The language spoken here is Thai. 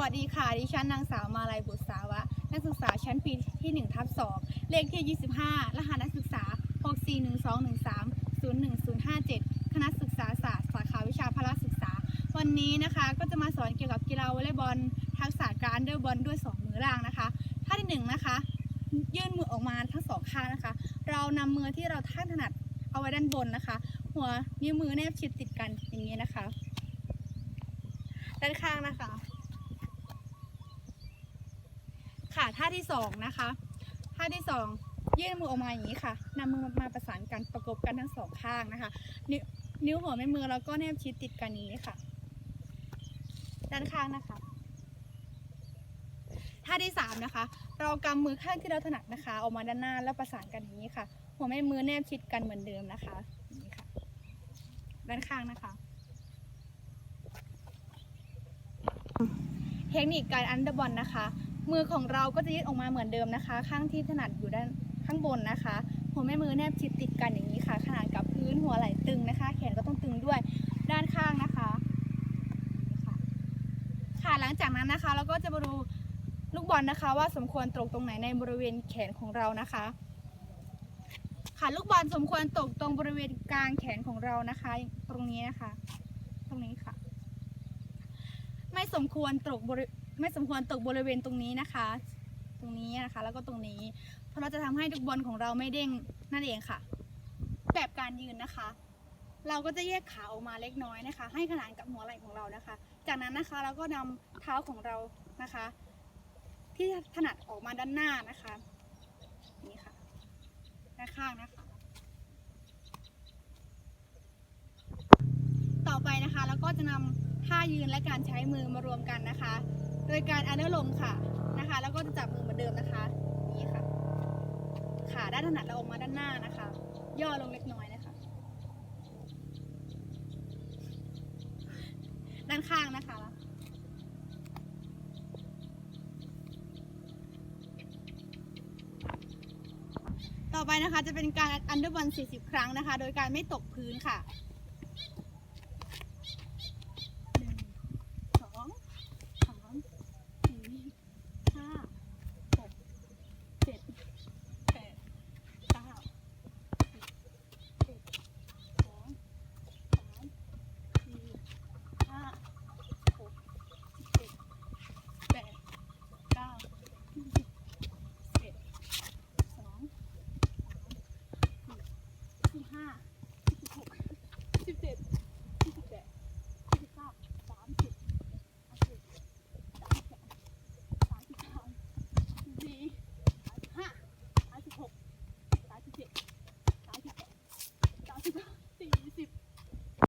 วัสดีค่ะ ดิฉันนางสาวมาลัยบุตรสาวะ นักศึกษาชั้นปีที่1ทับ2เลขที่ 25 รหัสนักศึกษา 64121301057 คณะศึกษาศาสตร์ สาขาวิชาพละศึกษา วันนี้นะคะก็จะมาสอนเกี่ยวกับกีฬาวอลเลย์บอล ทักษะการเดอร์บอลด้วย 2 มือล่างนะคะ ท่าที่หนึ่งนะคะ ยื่นมือออกมาทั้งสองข้างนะคะ เรานำมือที่เราท่านถนัดเอาไว้ด้านบนนะคะ หัวนิ้วมือแนบชิดติดกันอย่างนี้นะคะ ด้านข้างนะคะ ค่ะท่าที่สองนะคะท่าที่สองยื่นมือออกมาอย่างนี้ค่ะนำมือมาประสานกันประกบกันทั้งสองข้างนะคะ นิ้วนิ้วหัวแม่มือแล้วก็แนบชิดติดกันนี้ค่ะ ด้านข้างนะคะท่าที่สามนะคะ เรากำมือข้างที่เราถนัดนะคะ ออกมาด้านหน้าแล้วประสานกันอย่างนี้ค่ะ หัวแม่มือแนบชิดกันเหมือนเดิมนะคะนี้ค่ะ ด้านข้างนะคะ เทคนิคการอันเดอร์บอลนะคะ มือของเราก็จะยืดออกมาเหมือนเดิมนะคะ ข้างที่ถนัดอยู่ด้านข้างบนนะคะ หัวแม่มือแนบชิดติดกันอย่างนี้ค่ะ ขนาดกับพื้นหัวไหล่ตึงนะคะ แขนก็ต้องตึงด้วยด้านข้างนะคะค่ะค่ะหลังจากนั้นนะคะ เราก็จะมาดูลูกบอลนะคะ ว่าสมควรตกตรงไหนในบริเวณแขนของเรานะคะ ค่ะลูกบอลสมควรตกตรงบริเวณกลางแขนของเรานะคะ ตรงนี้นะคะ ตรงนี้ค่ะ ไม่สมควรตกบริ ไม่สมควรตกบริเวณตรงนี้นะคะ ตรงนี้นะคะ แล้วก็ตรงนี้ เพราะเราจะทำให้ลูกบอลของเราไม่เด้งนั่นเองค่ะ แบบการยืนนะคะ เราก็จะแยกขาออกมาเล็กน้อยนะคะ ให้ขนานกับหัวไหล่ของเรานะคะ จากนั้นนะคะเราก็นำเท้าของเรานะคะ ที่ถนัดออกมาด้านหน้านะคะนี่ค่ะด้านข้างนะคะ ต่อไปนะคะเราก็จะนำท่า ยืนและการใช้มือมารวมกันนะคะ โดยการอนุโลมค่ะนะคะ แล้วก็จะจับมือเหมือนเดิมนะคะนี่ค่ะ ขาด้านถนัดเราออกมาด้านหน้านะคะ ย่อลงเล็กน้อยนะคะ ด้านข้างนะคะต่อไปนะคะจะเป็นการอันเดอร์บอล40 ครั้งนะคะ โดยการไม่ตกพื้นค่ะ ห้า